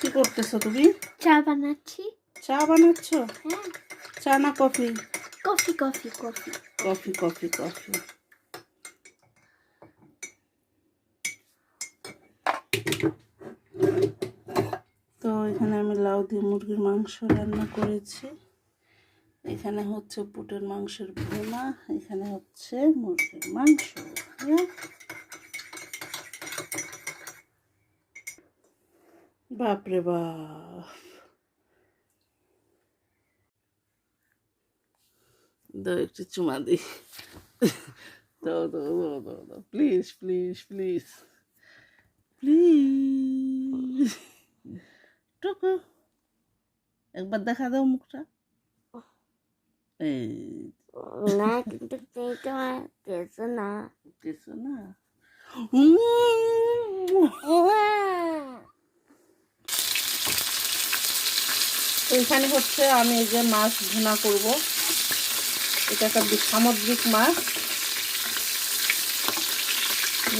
কি করতেছো তুমি? চা বানাচ্ছি। চা বানাচ্ছ? হ্যাঁ। চা না coffee? Coffee coffee coffee. Coffee coffee coffee. তো এখানে আমি লাউ দিয়ে মুরগির মাংস রান্না করেছি। এখানে হচ্ছে পুটের মাংসের ভোনা এখানে হচ্ছে মুরগির মাংস। হ্যাঁ বাপরে বাপ। দাও একটু চুমা দি। দাও দাও দাও দাও দাও। প্লিজ প্লিজ প্লিজ প্লিজ টুকু। একবার দেখা দাও মুখটা। এই না কিন্তু পেয়েছে না। কিছু না উম। তো এখানে হচ্ছে আমি এই যে মাছ ভুনা করব। এটা একটা সামুদ্রিক মাছ।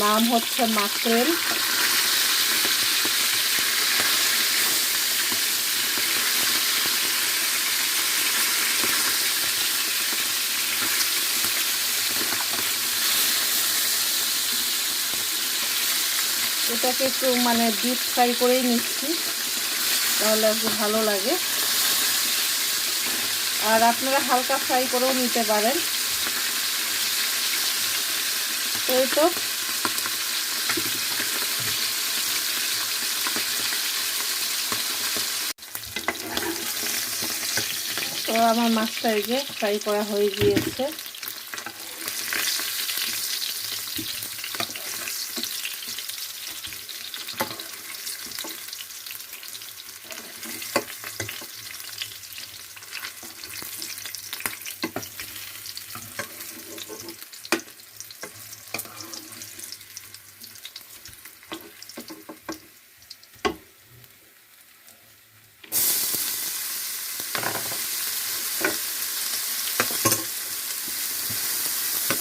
নাম হচ্ছে মাকড়েল। এটাকে একটু মানে ডিপ ফ্রাই করেই নিচ্ছি, তাহলে একটু ভালো লাগে। আর আপনারা হালকা ফ্রাই করেও নিতে পারেন। তো তো। তো আমার মাছটা এই যে ফ্রাই করা হয়ে গিয়েছে।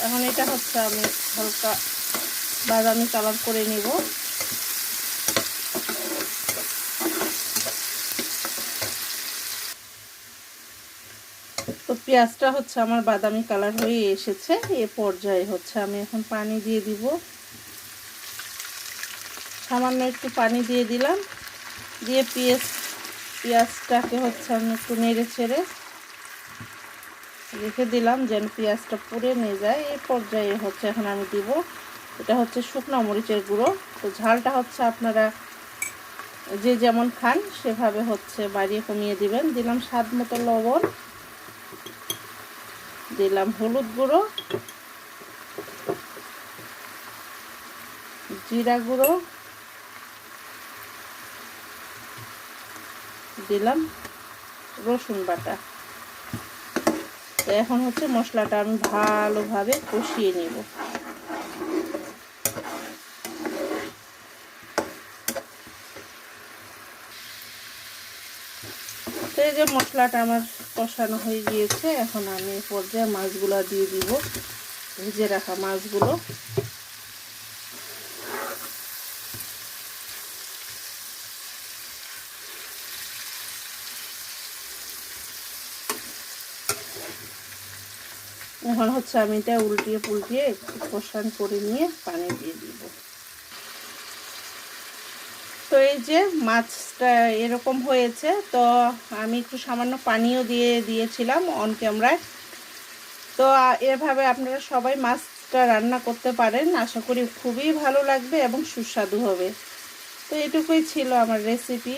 এখন এটা হচ্ছে আমি হালকা বাদামি কালার করে নিব। তো পেঁয়াজটা হচ্ছে আমার বাদামি কালার হয়ে এসেছে। এ পর্যায়ে হচ্ছে আমি এখন পানি দিয়ে দিব। সামান্য একটু পানি দিয়ে দিলাম। দিয়ে পেঁয়াজ, পেঁয়াজটাকে হচ্ছে আমি একটু নেড়ে ছেড়ে রেখে দিলাম, যেন পেঁয়াজটা পুড়ে নিয়ে যায়। এই পর্যায়ে হচ্ছে এখন আমি দিব, এটা হচ্ছে শুকনো মরিচের গুঁড়ো। তো ঝালটা হচ্ছে আপনারা যে যেমন খান, সেভাবে হচ্ছে বাড়িয়ে কমিয়ে দিবেন। দিলাম স্বাদ মতো লবণ, দিলাম হলুদ গুঁড়ো, জিরা গুঁড়ো, দিলাম রসুন বাটা। তো এখন হচ্ছে মশলাটা আমি ভালোভাবে কষিয়ে নেব। এই যে মশলাটা আমার কষানো হয়ে গিয়েছে, এখন আমি পর্যায়ে মাছগুলো দিয়ে দিব, ভিজে রাখা মাছগুলো। এখন হচ্ছে আমি এটা উল্টিয়ে পুলটিয়ে একটু কষান করে নিয়ে পানি দিয়ে দিব। তো এই যে মাছটা এরকম হয়েছে, তো আমি একটু সামান্য পানিও দিয়ে দিয়েছিলাম অন ক্যামেরায় তো এভাবে আপনারা সবাই মাছটা রান্না করতে পারেন, আশা করি খুবই ভালো লাগবে এবং সুস্বাদু হবে। তো এটুকুই ছিল আমার রেসিপি